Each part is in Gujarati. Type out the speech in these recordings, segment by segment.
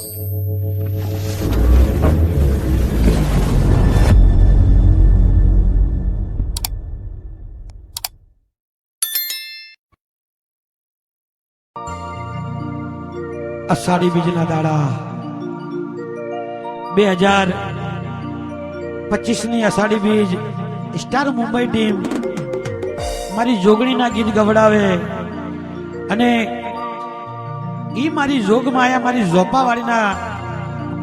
અષાઢી બીજના દાડા. બે હજાર પચીસની અષાઢી બીજ, સ્ટાર મુંબઈ ટીમ. મારી જોગણીના ગીત ગવડાવે અને ઈ મારી જોગ માયા, મારી ઝોપાવાળીના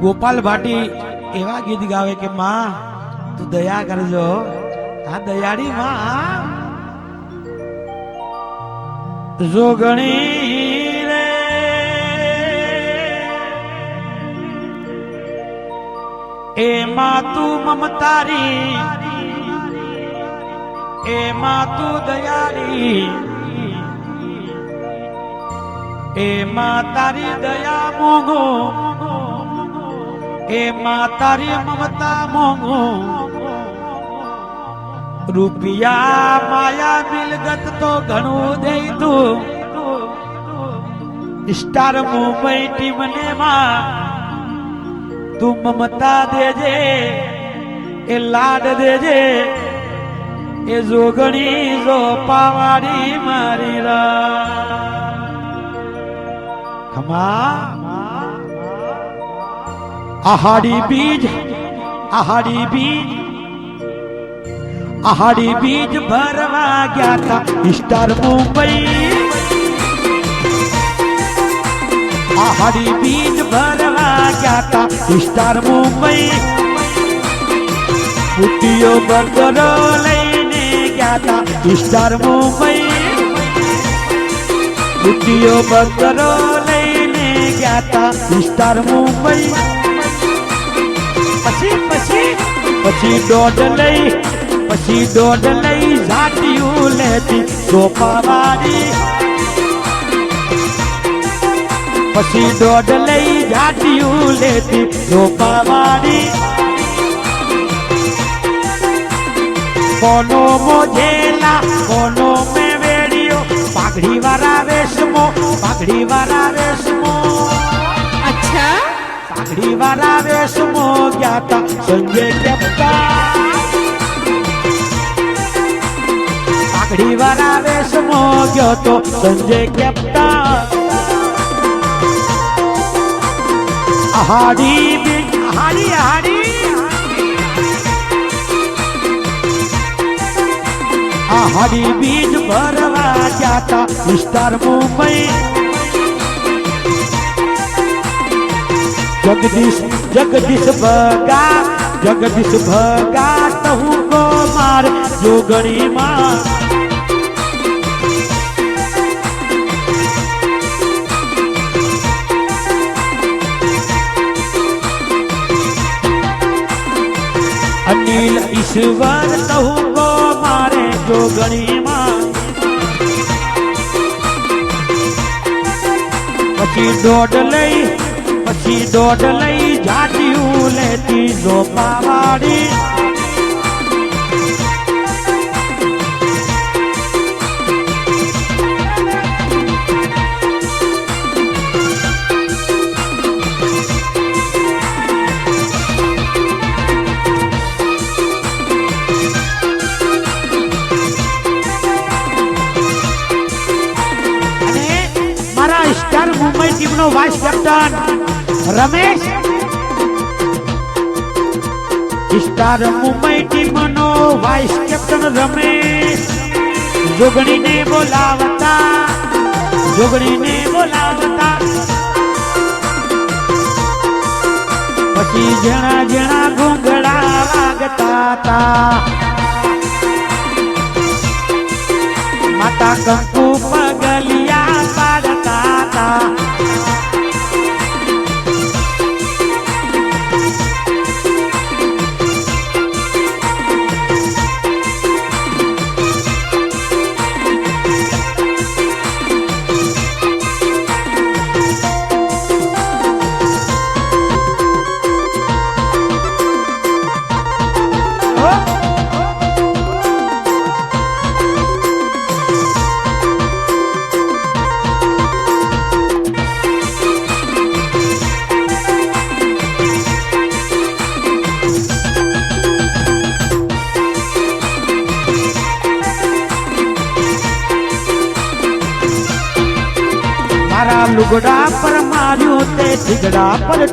ગોપાલ ભાટી એવા ગીત ગાવે કે, માં, તું દયા કરજો. આ દયાળી માં જોગણી રે. એમાં તું મમતારી, એમાં તું દયાળી. એમાં તારી દયા મોંઘો એમાં તારી મમતા મોંઘો. રૂપિયા માયા મિલગત તો ઘણું દઈ તું. સ્ટાર મુંબઈ ટીમને માં તું મમતા દેજે, એ લાડ દેજે. એ જોગણી જો પાવાડી મારી રા આહાડી બીજ આહાડી બીજ. આહાડી બીજ ભરવા ગયા તા સ્ટાર મુંબઈ. આહાડી બીજ ભરવા ગયા તા સ્ટાર મુંબઈ. બુદ્ધિઓ બર્ગરો લઈને ગયા તા સ્ટાર મુંબઈ. બુદ્ધિઓ બર્ગરો ગયા તા સ્ટાર મુંબઈ. પછી પછી પછી દોઢ લઈ, પછી દોઢ લઈ ઝાટિયું લેતી સોપાવાળી પછી દોઢ લઈ ઝાટિયું લેતી સોપાવાળી કોનો મોજેલા કોનો મેં વેડિયો પાઘડી વાળા વેશમો પાઘડી વાળા પાઘડી વાળા વેશમો ગયા તા સંજય કેપ્ટા પાઘડી વાળા વેશમો ગયો તો સંજય કેપ્ટા આહાડી બીજ આહાડી આહાડી આહાડી બીજ ભરવા જાતા વિસ્તાર મુંબઈ જગદીશ જગદીશ ભગા જગદીશ ભગા કહું કો માર જોગણી માં અનિલ ઈશ્વર કહું કો મારે જોગણી માં પછી દોડ લઈ પછી દોઢ લઈ જાટિયું લેતી મુંબઈ ટીમનો વાઇસ રમેશ સ્ટાર મુંબઈ ટીમનો વાઇસ કેપ્ટન રમેશ જોગણીને બોલાવતા જોગણીને બોલાવતા. પછી જણા જણા ઘૂંઘડા વાગતા તા માતા કંકુ પગલિયા પાડતા તા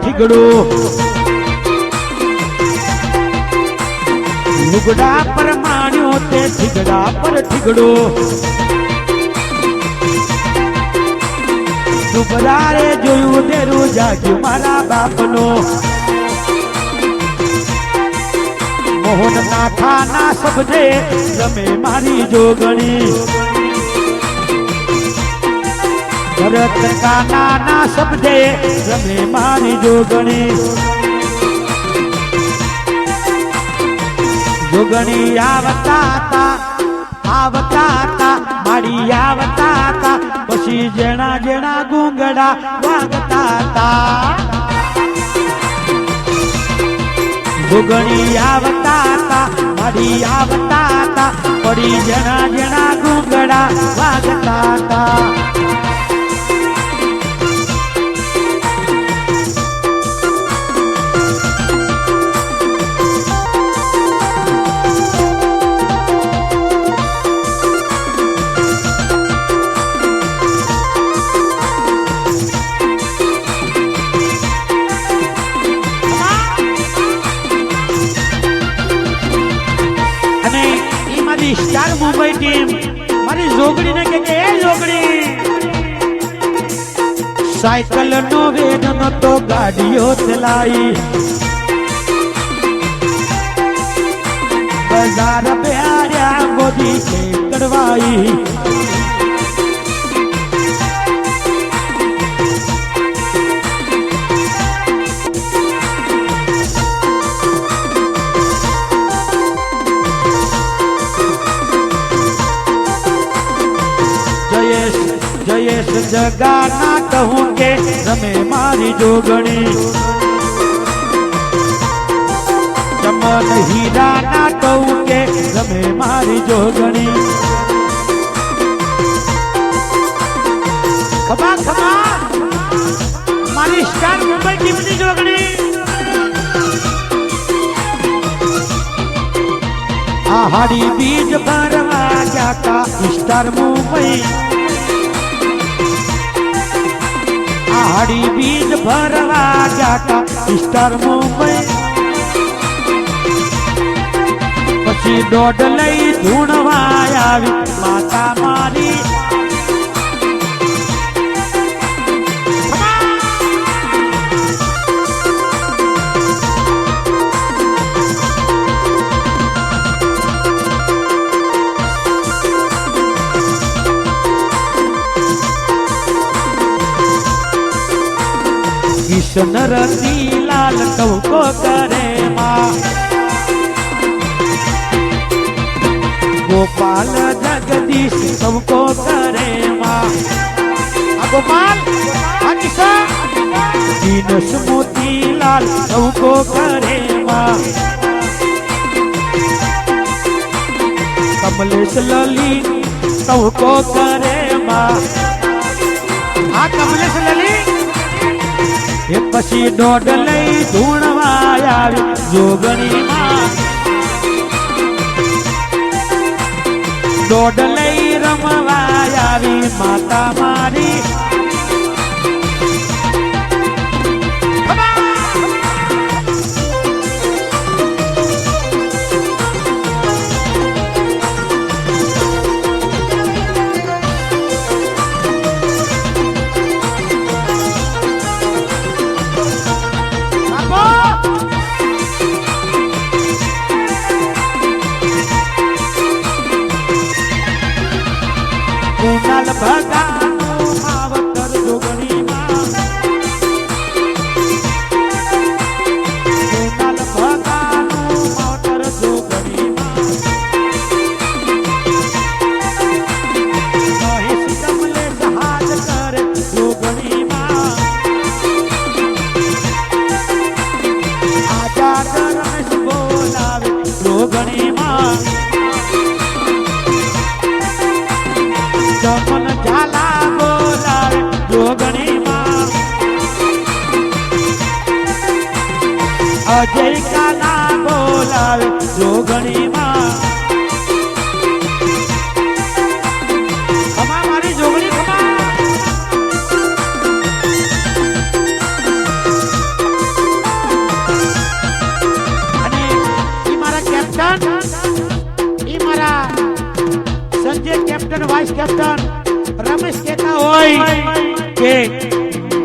ઠીગડા. લુગડા પર માર્યું તે ઠીગડા પર ઠીગડો. દુબરારે જોયું તેરું જાગ્યું મારા બાપનો. મોહન ના ખાના સબજે રમે મારી જોગણી. ભરત કાના ના શબ્દે રમે મારી જોગણી. જોગણી આવતા તા આવતા તા મારી આવતા તા પછી જેણા જેણા ગુંગડા વાગતા તા જોગણી આવતા તા મારી આવતા તા પડી જણા જણા ગુંગડા વાગતા મારી સ્ટાર મુંબઈ ટીમ. મારી જોગડીને કે કે, એ જોગડી સાયકલ નો વેગ તો ગાડીઓ ચલાઈ બજાર પ્યાર્યા ગોદી કે કડવાઈ જગાના કહું કે તમે મારી જોગણી. ચમન હીરાના કહું કે તમે મારી જોગણી. ખમા ખમા મારી સ્ટાર મુંબઈ ટીમની જોગણી. હાડી બીજ ભરવા ગયા તા સ્ટાર મુંબઈ. હાડી બીજ ભરવા જાતા સ્ટાર મુંબઈ. પછી દોઢ લઈ ધૂણવા આવી માતા મારી કિશન રતી લાલ ટવકો કરે માં ગોપાલ જગદીશ ટવકો કરે માં આ ગોપાલ આ કિશન દીનસ મોતી લાલ ટવકો કરે માં કમલેશ લલી ટવકો કરે માં આ કમલેશ લલી એ પછી દોઢ લઈ ધૂણવા આવી જોગણીમાં દોઢ લઈ રમવા આવી માતા મારી. અજયકા ના બોલાવે જોગણી કેપ્ટન, ઈ કેપ્ટન, વાઇસ કેપ્ટન, રમેશ કેતા હોય કે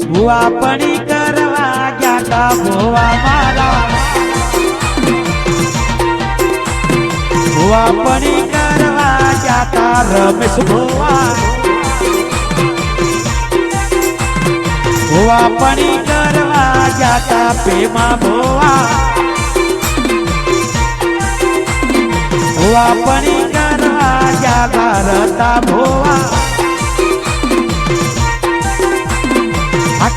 ભુવા પડી કરવા ગયા તા માં ભોવા પડી કરવા જાતા રમેશ ભોવા ભોવા પડી કરવા જાતા પેમા ભોવા. ભોવા પડી કરવા જાતા રતા ભોવા.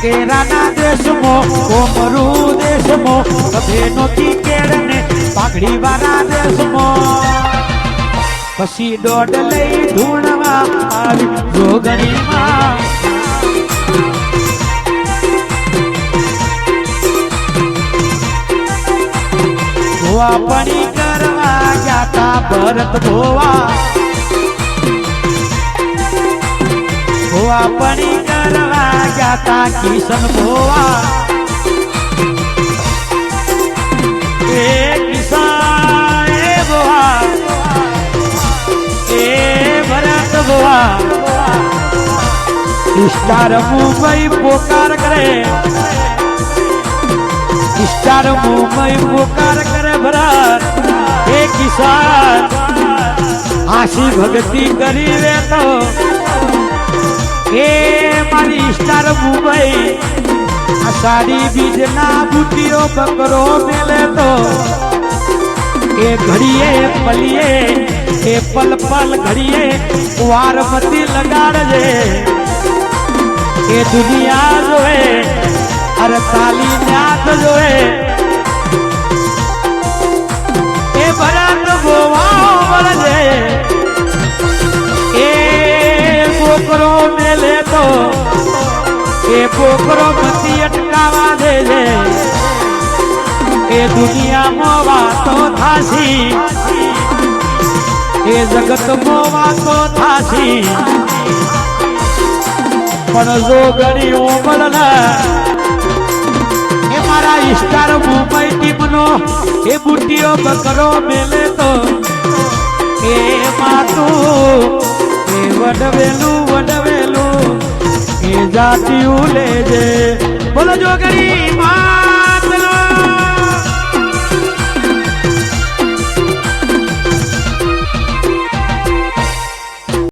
કેરાના દેશમો, કોમરૂ દેશમો કભે નોતી કેળને પાઘડી વાળા દેશમાં પછી દોડ લઈ ધૂણવા આવી જોગણીમાં ભોવા પણી કરવા ગયા તા ભરત ભોવા ભોવા પણી કરવા ગયા તા કિશન ભોવા સ્ટાર મુંબઈ પોકાર કરે. સ્ટાર મુંબઈ પોકાર કરે ભરત. એ કિસાન આશી ભક્તિ કરી રે તો એ મારી સ્ટાર મુંબઈ આ સાડી બીજના બુટીઓ બકરો મેલે તો. એ ઘડીએ પલીએ, એ પલ પલ ઘડીએ, વારમતી લગાડજે. એ દુનિયા જોએ, અરે તાલી ન્યાત જોએ. એ ભરત ગોવાઓ મળજે એ છોકરો મેલે તો, એ છોકરો મતી અટકાવા દેજે. એ દુનિયામાં વાતો થાશી. એ જગતમાં વાતો થાશી. પણ જો ગણી ઉમર એ મારા સ્ટાર મુંબઈ ટીમનો એ બુટીઓ બકરો મેલે તો. એ માતું, એ વડવેલું વડવેલું. એ જાતિયું લેજે. બોલો જોગરી માં